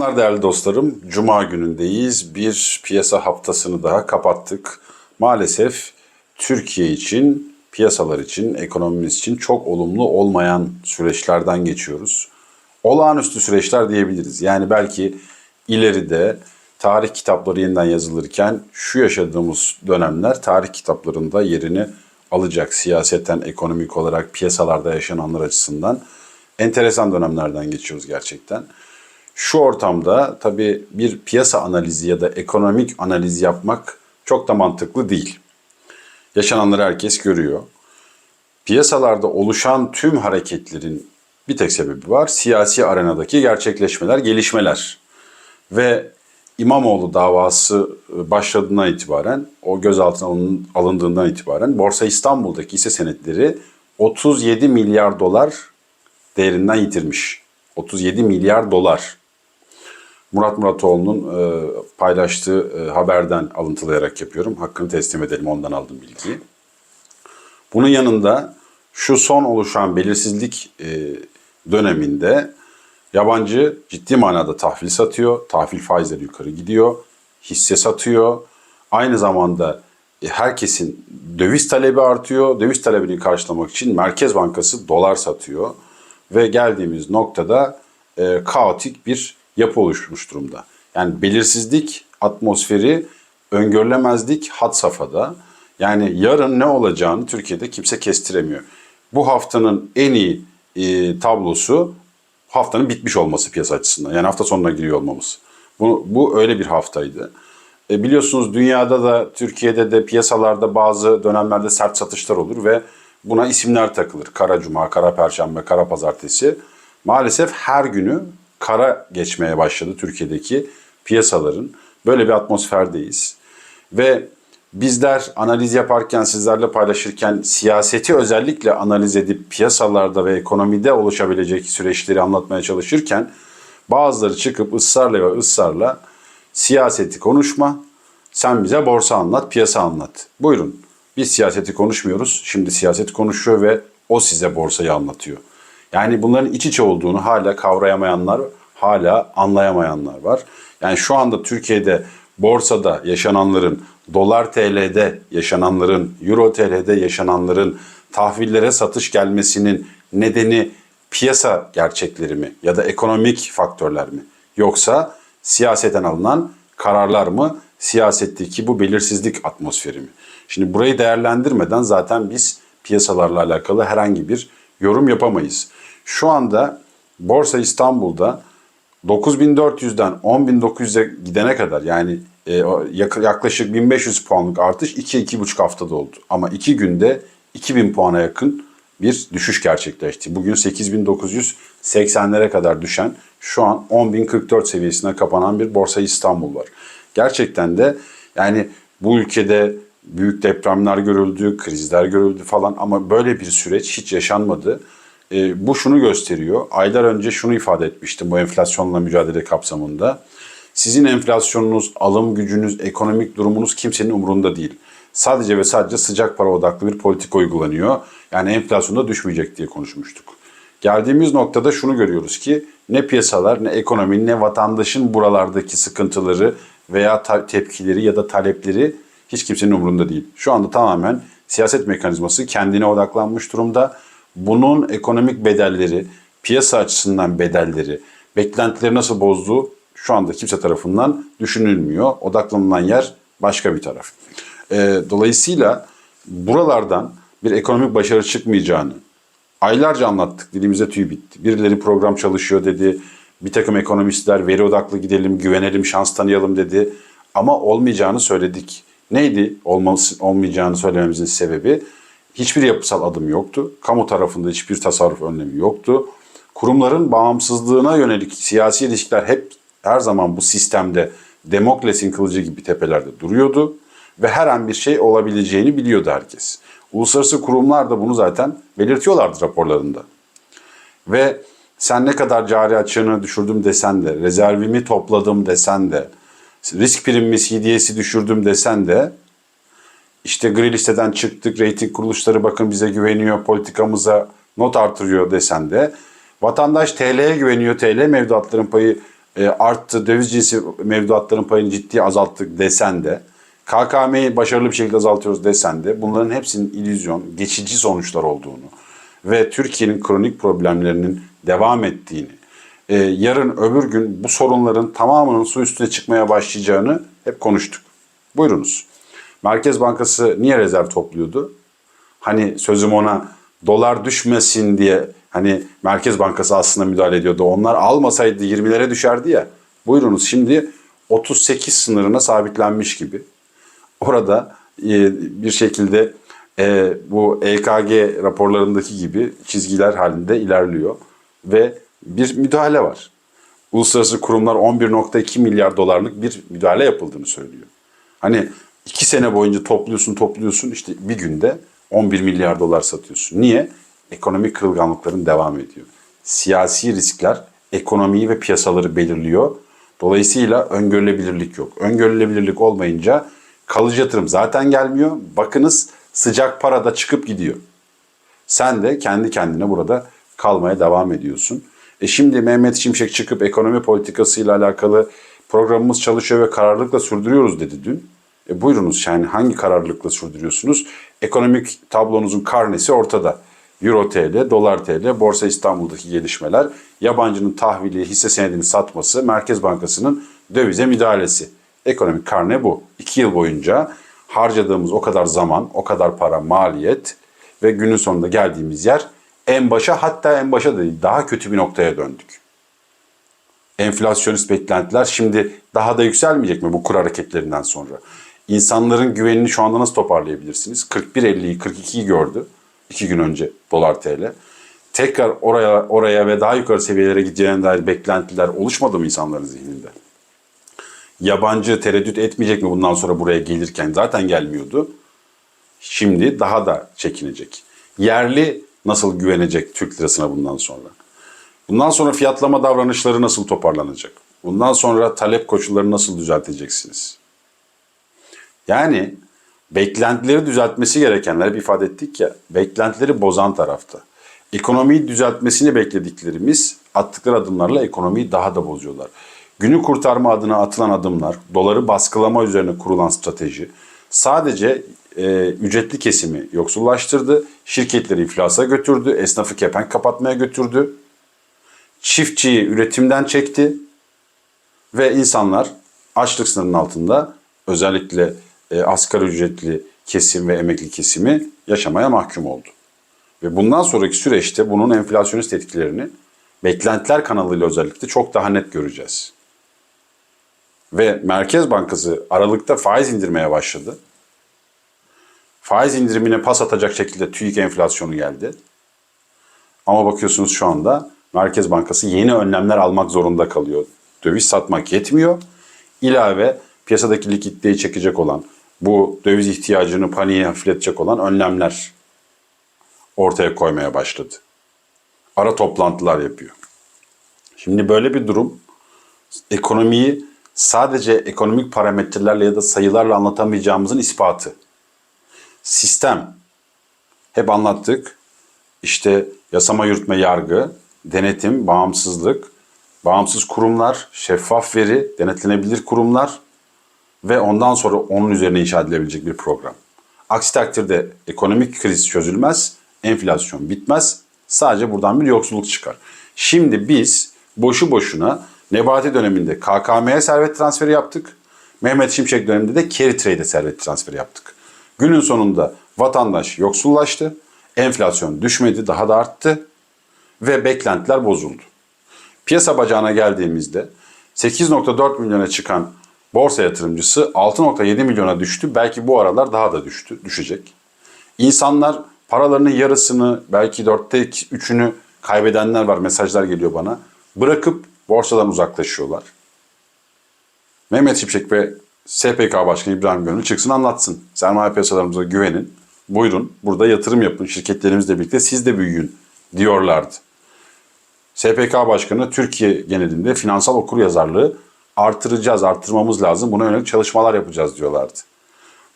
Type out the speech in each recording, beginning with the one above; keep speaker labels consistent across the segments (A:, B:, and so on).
A: Selamlar değerli dostlarım. Cuma günündeyiz. Bir piyasa haftasını daha kapattık. Maalesef Türkiye için, piyasalar için, ekonomimiz için çok olumlu olmayan süreçlerden geçiyoruz. Olağanüstü süreçler diyebiliriz. Yani belki ileride tarih kitapları yeniden yazılırken şu yaşadığımız dönemler tarih kitaplarında yerini alacak. Siyaseten, ekonomik olarak, piyasalarda yaşananlar açısından enteresan dönemlerden geçiyoruz gerçekten. Şu ortamda tabii bir piyasa analizi ya da ekonomik analiz yapmak çok da mantıklı değil. Yaşananları herkes görüyor. Piyasalarda oluşan tüm hareketlerin bir tek sebebi var. Siyasi arenadaki gerçekleşmeler, gelişmeler. Ve İmamoğlu davası başladığından itibaren, o gözaltına alın- alındığından itibaren Borsa İstanbul'daki hisse senetleri 37 milyar dolar değerinden yitirmiş. 37 milyar dolar. Murat Muratoğlu'nun e, paylaştığı e, haberden alıntılayarak yapıyorum. Hakkını teslim edelim ondan aldım bilgiyi. Bunun yanında şu son oluşan belirsizlik e, döneminde yabancı ciddi manada tahvil satıyor. Tahvil faizleri yukarı gidiyor. Hisse satıyor. Aynı zamanda e, herkesin döviz talebi artıyor. Döviz talebini karşılamak için Merkez Bankası dolar satıyor. Ve geldiğimiz noktada e, kaotik bir yapı oluşmuş durumda. Yani belirsizlik atmosferi öngörülemezlik had safhada. Yani yarın ne olacağını Türkiye'de kimse kestiremiyor. Bu haftanın en iyi e, tablosu haftanın bitmiş olması piyasa açısından. Yani hafta sonuna giriyor olmamız. Bu, bu öyle bir haftaydı. E, biliyorsunuz dünyada da Türkiye'de de piyasalarda bazı dönemlerde sert satışlar olur ve buna isimler takılır. Kara Cuma, Kara Perşembe, Kara Pazartesi. Maalesef her günü kara geçmeye başladı Türkiye'deki piyasaların. Böyle bir atmosferdeyiz. Ve bizler analiz yaparken, sizlerle paylaşırken siyaseti özellikle analiz edip piyasalarda ve ekonomide oluşabilecek süreçleri anlatmaya çalışırken bazıları çıkıp ısrarla ve ısrarla siyaseti konuşma, sen bize borsa anlat, piyasa anlat. Buyurun. Biz siyaseti konuşmuyoruz. Şimdi siyaset konuşuyor ve o size borsayı anlatıyor. Yani bunların iç içe olduğunu hala kavrayamayanlar, hala anlayamayanlar var. Yani şu anda Türkiye'de borsada yaşananların, dolar TL'de yaşananların, euro TL'de yaşananların tahvillere satış gelmesinin nedeni piyasa gerçekleri mi ya da ekonomik faktörler mi? Yoksa siyaseten alınan kararlar mı? Siyasetteki bu belirsizlik atmosferi mi? Şimdi burayı değerlendirmeden zaten biz piyasalarla alakalı herhangi bir yorum yapamayız. Şu anda Borsa İstanbul'da 9400'den 10900'e gidene kadar yani e, yaklaşık 1500 puanlık artış 2-2,5 haftada oldu. Ama 2 günde 2000 puana yakın bir düşüş gerçekleşti. Bugün 8980'lere kadar düşen şu an 10044 seviyesine kapanan bir Borsa İstanbul var. Gerçekten de yani bu ülkede büyük depremler görüldü, krizler görüldü falan ama böyle bir süreç hiç yaşanmadı. E, bu şunu gösteriyor. Aylar önce şunu ifade etmiştim bu enflasyonla mücadele kapsamında. Sizin enflasyonunuz, alım gücünüz, ekonomik durumunuz kimsenin umurunda değil. Sadece ve sadece sıcak para odaklı bir politika uygulanıyor. Yani enflasyonda düşmeyecek diye konuşmuştuk. Geldiğimiz noktada şunu görüyoruz ki ne piyasalar ne ekonomi ne vatandaşın buralardaki sıkıntıları veya tepkileri ya da talepleri hiç kimsenin umurunda değil. Şu anda tamamen siyaset mekanizması kendine odaklanmış durumda. Bunun ekonomik bedelleri, piyasa açısından bedelleri, beklentileri nasıl bozduğu şu anda kimse tarafından düşünülmüyor. Odaklanılan yer başka bir taraf. Ee, dolayısıyla buralardan bir ekonomik başarı çıkmayacağını aylarca anlattık. Dilimize tüy bitti. Birileri program çalışıyor dedi. Bir takım ekonomistler veri odaklı gidelim, güvenelim, şans tanıyalım dedi. Ama olmayacağını söyledik. Neydi olması, olmayacağını söylememizin sebebi? Hiçbir yapısal adım yoktu. Kamu tarafında hiçbir tasarruf önlemi yoktu. Kurumların bağımsızlığına yönelik siyasi ilişkiler hep her zaman bu sistemde Demokles'in kılıcı gibi tepelerde duruyordu ve her an bir şey olabileceğini biliyordu herkes. Uluslararası kurumlar da bunu zaten belirtiyorlardı raporlarında. Ve sen ne kadar cari açığını düşürdüm desen de, rezervimi topladım desen de, risk primimi CDS'i düşürdüm desen de, işte gri listeden çıktık, reyting kuruluşları bakın bize güveniyor, politikamıza not artırıyor desen de, vatandaş TL'ye güveniyor, TL mevduatların payı e, arttı, döviz cinsi mevduatların payını ciddi azalttık desen de, KKM'yi başarılı bir şekilde azaltıyoruz desen de bunların hepsinin illüzyon, geçici sonuçlar olduğunu ve Türkiye'nin kronik problemlerinin devam ettiğini, e, yarın öbür gün bu sorunların tamamının su üstüne çıkmaya başlayacağını hep konuştuk. Buyurunuz. Merkez Bankası niye rezerv topluyordu? Hani sözüm ona dolar düşmesin diye hani Merkez Bankası aslında müdahale ediyordu. Onlar almasaydı 20'lere düşerdi ya. Buyurunuz şimdi 38 sınırına sabitlenmiş gibi. Orada e, bir şekilde e, bu EKG raporlarındaki gibi çizgiler halinde ilerliyor ve bir müdahale var. Uluslararası kurumlar 11.2 milyar dolarlık bir müdahale yapıldığını söylüyor. Hani iki sene boyunca topluyorsun topluyorsun işte bir günde 11 milyar dolar satıyorsun. Niye? Ekonomik kırılganlıkların devam ediyor. Siyasi riskler ekonomiyi ve piyasaları belirliyor. Dolayısıyla öngörülebilirlik yok. Öngörülebilirlik olmayınca kalıcı yatırım zaten gelmiyor. Bakınız sıcak para da çıkıp gidiyor. Sen de kendi kendine burada kalmaya devam ediyorsun. E şimdi Mehmet Şimşek çıkıp ekonomi politikasıyla alakalı programımız çalışıyor ve kararlılıkla sürdürüyoruz dedi dün. E buyurunuz yani hangi kararlılıkla sürdürüyorsunuz? Ekonomik tablonuzun karnesi ortada. Euro TL, Dolar TL, Borsa İstanbul'daki gelişmeler, yabancının tahvili, hisse senedini satması, Merkez Bankası'nın dövize müdahalesi. Ekonomik karne bu. İki yıl boyunca harcadığımız o kadar zaman, o kadar para, maliyet ve günün sonunda geldiğimiz yer en başa hatta en başa değil daha kötü bir noktaya döndük. Enflasyonist beklentiler şimdi daha da yükselmeyecek mi bu kur hareketlerinden sonra? İnsanların güvenini şu anda nasıl toparlayabilirsiniz? 41.50'yi 42'yi gördü iki gün önce dolar TL. Tekrar oraya oraya ve daha yukarı seviyelere gideceğine dair beklentiler oluşmadı mı insanların zihninde? Yabancı tereddüt etmeyecek mi bundan sonra buraya gelirken? Zaten gelmiyordu. Şimdi daha da çekinecek. Yerli nasıl güvenecek Türk lirasına bundan sonra? Bundan sonra fiyatlama davranışları nasıl toparlanacak? Bundan sonra talep koşulları nasıl düzelteceksiniz? Yani beklentileri düzeltmesi gerekenler bir ifade ettik ya, beklentileri bozan tarafta. Ekonomiyi düzeltmesini beklediklerimiz attıkları adımlarla ekonomiyi daha da bozuyorlar. Günü kurtarma adına atılan adımlar, doları baskılama üzerine kurulan strateji sadece e, ücretli kesimi yoksullaştırdı, şirketleri iflasa götürdü, esnafı kepenk kapatmaya götürdü, çiftçiyi üretimden çekti ve insanlar açlık sınırının altında özellikle e, asgari ücretli kesim ve emekli kesimi yaşamaya mahkum oldu. Ve bundan sonraki süreçte bunun enflasyonist etkilerini beklentiler kanalıyla özellikle çok daha net göreceğiz. Ve Merkez Bankası Aralık'ta faiz indirmeye başladı. Faiz indirimine pas atacak şekilde TÜİK enflasyonu geldi. Ama bakıyorsunuz şu anda Merkez Bankası yeni önlemler almak zorunda kalıyor. Döviz satmak yetmiyor. İlave piyasadaki likiditeyi çekecek olan, bu döviz ihtiyacını paniğe hafifletecek olan önlemler ortaya koymaya başladı. Ara toplantılar yapıyor. Şimdi böyle bir durum ekonomiyi sadece ekonomik parametrelerle ya da sayılarla anlatamayacağımızın ispatı. Sistem hep anlattık. İşte yasama yürütme yargı, denetim, bağımsızlık, bağımsız kurumlar, şeffaf veri, denetlenebilir kurumlar ve ondan sonra onun üzerine inşa edilebilecek bir program. Aksi takdirde ekonomik kriz çözülmez, enflasyon bitmez, sadece buradan bir yoksulluk çıkar. Şimdi biz boşu boşuna Nebati döneminde KKM'ye servet transferi yaptık. Mehmet Şimşek döneminde de carry trade'e servet transferi yaptık. Günün sonunda vatandaş yoksullaştı, enflasyon düşmedi, daha da arttı ve beklentiler bozuldu. Piyasa bacağına geldiğimizde 8.4 milyona çıkan borsa yatırımcısı 6.7 milyona düştü. Belki bu aralar daha da düştü, düşecek. İnsanlar paralarının yarısını belki dörtte üçünü kaybedenler var mesajlar geliyor bana. Bırakıp borsadan uzaklaşıyorlar. Mehmet Şimşek ve SPK Başkanı İbrahim Gönül çıksın anlatsın. Sermaye piyasalarımıza güvenin. Buyurun burada yatırım yapın şirketlerimizle birlikte siz de büyüyün diyorlardı. SPK Başkanı Türkiye genelinde finansal okuryazarlığı artıracağız, artırmamız lazım. Buna yönelik çalışmalar yapacağız diyorlardı.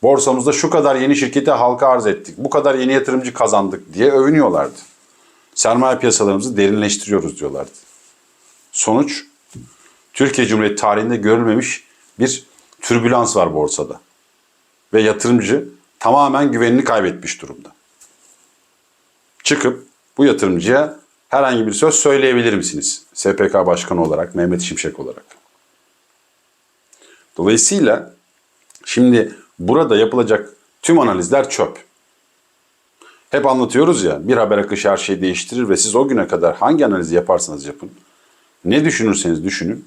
A: Borsamızda şu kadar yeni şirketi halka arz ettik, bu kadar yeni yatırımcı kazandık diye övünüyorlardı. Sermaye piyasalarımızı derinleştiriyoruz diyorlardı. Sonuç Türkiye Cumhuriyeti tarihinde görülmemiş bir türbülans var borsada. Ve yatırımcı tamamen güvenini kaybetmiş durumda. Çıkıp bu yatırımcıya herhangi bir söz söyleyebilir misiniz? SPK Başkanı olarak, Mehmet Şimşek olarak. Dolayısıyla şimdi burada yapılacak tüm analizler çöp. Hep anlatıyoruz ya bir haber akışı her şeyi değiştirir ve siz o güne kadar hangi analizi yaparsanız yapın, ne düşünürseniz düşünün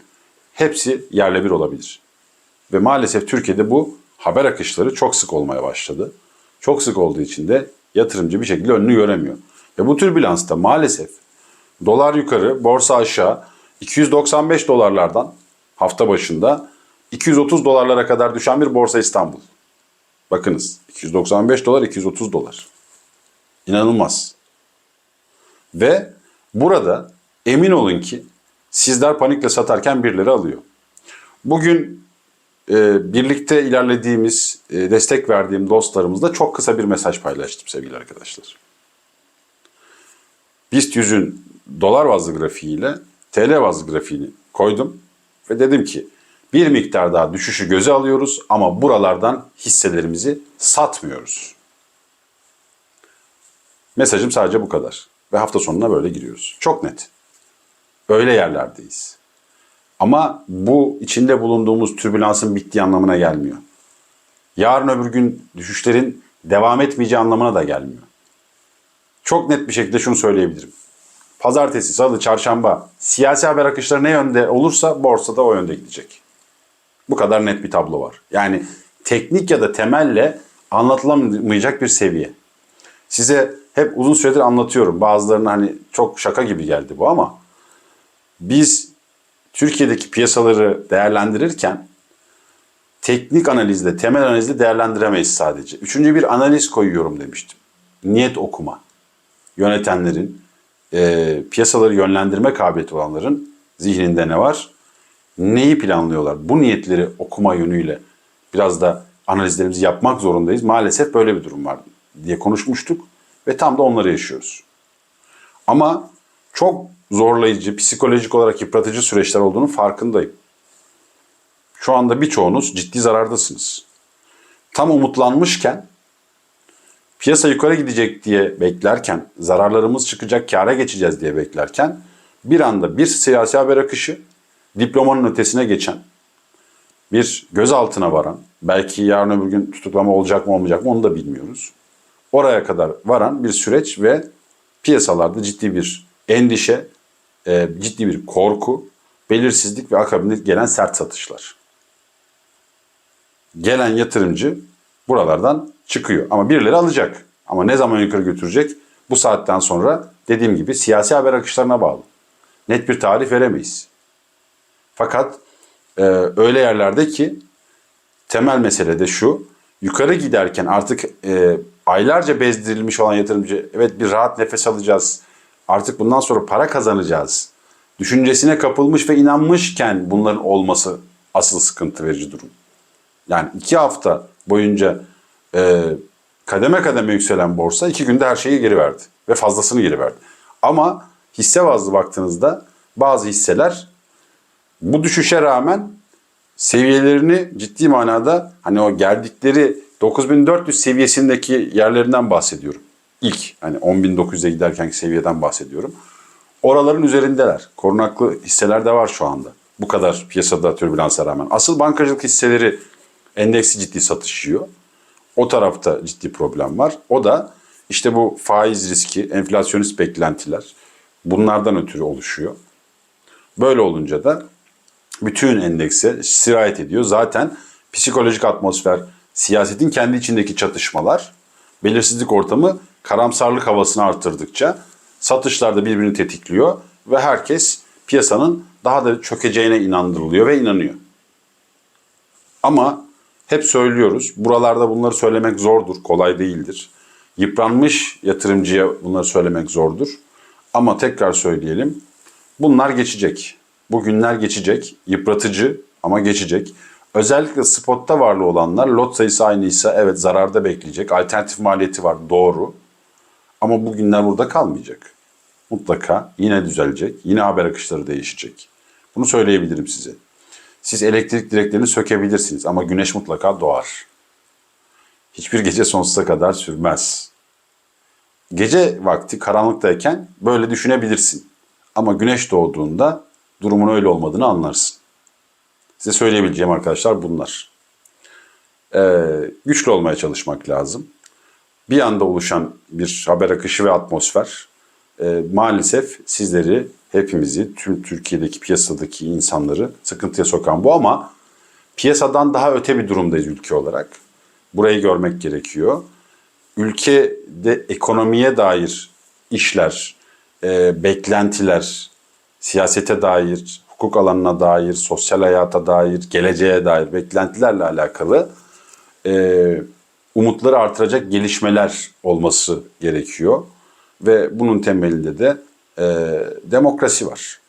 A: hepsi yerle bir olabilir. Ve maalesef Türkiye'de bu haber akışları çok sık olmaya başladı. Çok sık olduğu için de yatırımcı bir şekilde önünü göremiyor. Ve bu türbülansta maalesef dolar yukarı, borsa aşağı 295 dolarlardan hafta başında 230 dolarlara kadar düşen bir borsa İstanbul. Bakınız 295 dolar 230 dolar. İnanılmaz. Ve burada emin olun ki sizler panikle satarken birileri alıyor. Bugün e, birlikte ilerlediğimiz, e, destek verdiğim dostlarımızla çok kısa bir mesaj paylaştım sevgili arkadaşlar. BIST 100'ün dolar bazlı grafiğiyle TL bazlı grafiğini koydum ve dedim ki bir miktar daha düşüşü göze alıyoruz ama buralardan hisselerimizi satmıyoruz. Mesajım sadece bu kadar. Ve hafta sonuna böyle giriyoruz. Çok net. Öyle yerlerdeyiz. Ama bu içinde bulunduğumuz türbülansın bittiği anlamına gelmiyor. Yarın öbür gün düşüşlerin devam etmeyeceği anlamına da gelmiyor. Çok net bir şekilde şunu söyleyebilirim. Pazartesi, salı, çarşamba siyasi haber akışları ne yönde olursa borsada o yönde gidecek. Bu kadar net bir tablo var. Yani teknik ya da temelle anlatılamayacak bir seviye. Size hep uzun süredir anlatıyorum. Bazılarına hani çok şaka gibi geldi bu ama biz Türkiye'deki piyasaları değerlendirirken teknik analizle, temel analizle değerlendiremeyiz sadece. Üçüncü bir analiz koyuyorum demiştim. Niyet okuma. Yönetenlerin, e, piyasaları yönlendirme kabiliyeti olanların zihninde ne var? Neyi planlıyorlar? Bu niyetleri okuma yönüyle biraz da analizlerimizi yapmak zorundayız. Maalesef böyle bir durum var diye konuşmuştuk ve tam da onları yaşıyoruz. Ama çok zorlayıcı, psikolojik olarak yıpratıcı süreçler olduğunu farkındayım. Şu anda birçoğunuz ciddi zarardasınız. Tam umutlanmışken, piyasa yukarı gidecek diye beklerken, zararlarımız çıkacak, kâra geçeceğiz diye beklerken bir anda bir siyasi haber akışı, diplomanın ötesine geçen, bir gözaltına varan, belki yarın öbür gün tutuklama olacak mı olmayacak mı onu da bilmiyoruz. Oraya kadar varan bir süreç ve piyasalarda ciddi bir endişe, e, ciddi bir korku, belirsizlik ve akabinde gelen sert satışlar. Gelen yatırımcı buralardan çıkıyor. Ama birileri alacak. Ama ne zaman yukarı götürecek? Bu saatten sonra dediğim gibi siyasi haber akışlarına bağlı. Net bir tarih veremeyiz. Fakat e, öyle yerlerde ki temel mesele de şu. Yukarı giderken artık e, aylarca bezdirilmiş olan yatırımcı evet bir rahat nefes alacağız. Artık bundan sonra para kazanacağız. Düşüncesine kapılmış ve inanmışken bunların olması asıl sıkıntı verici durum. Yani iki hafta boyunca e, kademe kademe yükselen borsa iki günde her şeyi geri verdi. Ve fazlasını geri verdi. Ama hisse bazlı baktığınızda bazı hisseler bu düşüşe rağmen seviyelerini ciddi manada hani o geldikleri 9400 seviyesindeki yerlerinden bahsediyorum. İlk hani 10.900'e giderkenki seviyeden bahsediyorum. Oraların üzerindeler. Korunaklı hisseler de var şu anda. Bu kadar piyasada türbülansa rağmen. Asıl bankacılık hisseleri endeksi ciddi satışıyor. O tarafta ciddi problem var. O da işte bu faiz riski, enflasyonist beklentiler bunlardan ötürü oluşuyor. Böyle olunca da bütün endekse sirayet ediyor. Zaten psikolojik atmosfer, siyasetin kendi içindeki çatışmalar, belirsizlik ortamı karamsarlık havasını arttırdıkça satışlar da birbirini tetikliyor ve herkes piyasanın daha da çökeceğine inandırılıyor ve inanıyor. Ama hep söylüyoruz, buralarda bunları söylemek zordur, kolay değildir. Yıpranmış yatırımcıya bunları söylemek zordur. Ama tekrar söyleyelim, bunlar geçecek. Bu günler geçecek, yıpratıcı ama geçecek. Özellikle spotta varlı olanlar lot sayısı aynıysa evet zararda bekleyecek. Alternatif maliyeti var doğru. Ama bu günler burada kalmayacak. Mutlaka yine düzelecek. Yine haber akışları değişecek. Bunu söyleyebilirim size. Siz elektrik direklerini sökebilirsiniz ama güneş mutlaka doğar. Hiçbir gece sonsuza kadar sürmez. Gece vakti karanlıktayken böyle düşünebilirsin. Ama güneş doğduğunda durumun öyle olmadığını anlarsın. Size söyleyebileceğim arkadaşlar bunlar. Ee, güçlü olmaya çalışmak lazım. Bir anda oluşan bir haber akışı ve atmosfer e, maalesef sizleri, hepimizi, tüm Türkiye'deki piyasadaki insanları sıkıntıya sokan bu ama piyasadan daha öte bir durumdayız ülke olarak. Burayı görmek gerekiyor. Ülkede ekonomiye dair işler, e, beklentiler, siyasete dair, hukuk alanına dair, sosyal hayata dair, geleceğe dair beklentilerle alakalı e, umutları artıracak gelişmeler olması gerekiyor. Ve bunun temelinde de e, demokrasi var.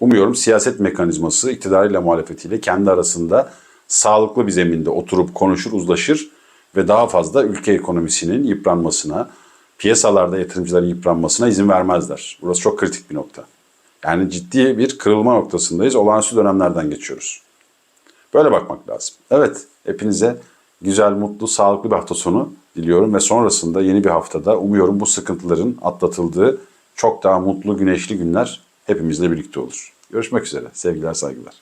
A: Umuyorum siyaset mekanizması iktidarıyla muhalefetiyle kendi arasında sağlıklı bir zeminde oturup konuşur, uzlaşır ve daha fazla ülke ekonomisinin yıpranmasına, piyasalarda yatırımcıların yıpranmasına izin vermezler. Burası çok kritik bir nokta. Yani ciddi bir kırılma noktasındayız. Olağanüstü dönemlerden geçiyoruz. Böyle bakmak lazım. Evet, hepinize güzel, mutlu, sağlıklı bir hafta sonu diliyorum ve sonrasında yeni bir haftada umuyorum bu sıkıntıların atlatıldığı çok daha mutlu, güneşli günler hepimizle birlikte olur. Görüşmek üzere. Sevgiler, saygılar.